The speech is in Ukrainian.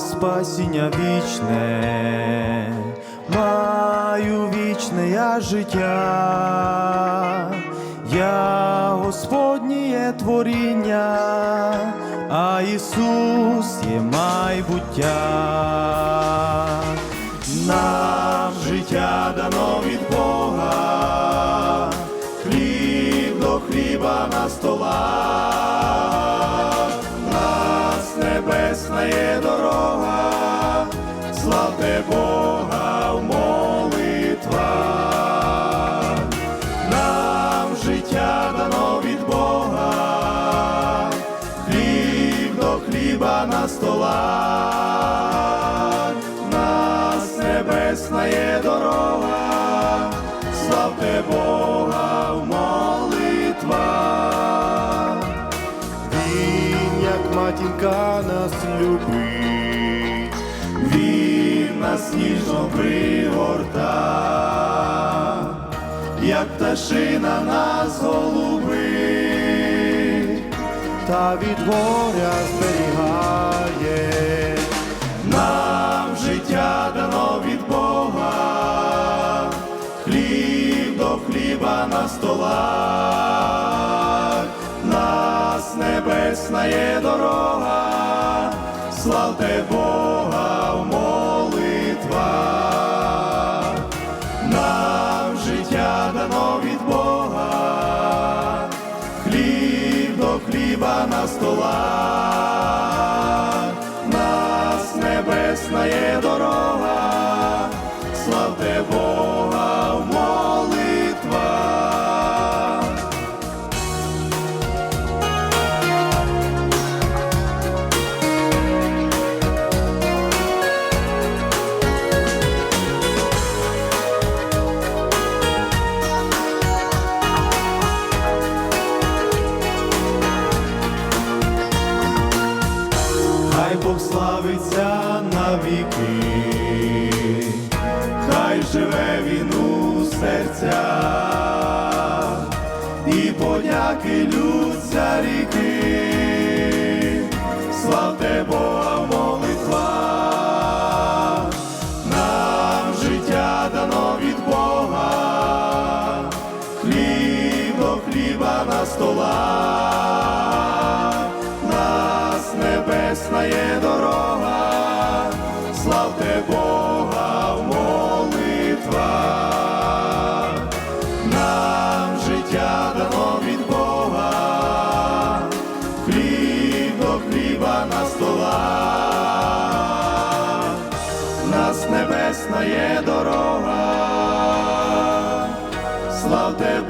спасіння вічне, маю вічне я життя, я Господнє творіння, а Ісус є майбуття. Нам життя дано славте Бога в молитвах. Нам життя дано від Бога, хліб до хліба на столах, нас небесна є дорога, славте Бога в молитвах. Він, як матінка нас любить, нас ніжно пригорта, як пташина нас голубить, та від горя зберігає, нам життя дано від Бога, хліб до хліба на столах, нас небесна є дорога, славте Бога життя дано від Бога, хліб до хліба на столах, нас небесна є дорога, Бог славиться на віки, хай живе він у серцях, і подяки лються ріки, славте Бога в молитвах, нам життя дано від Бога, хліб до хліба на столах, нас небесна нас небесна є дорога, славте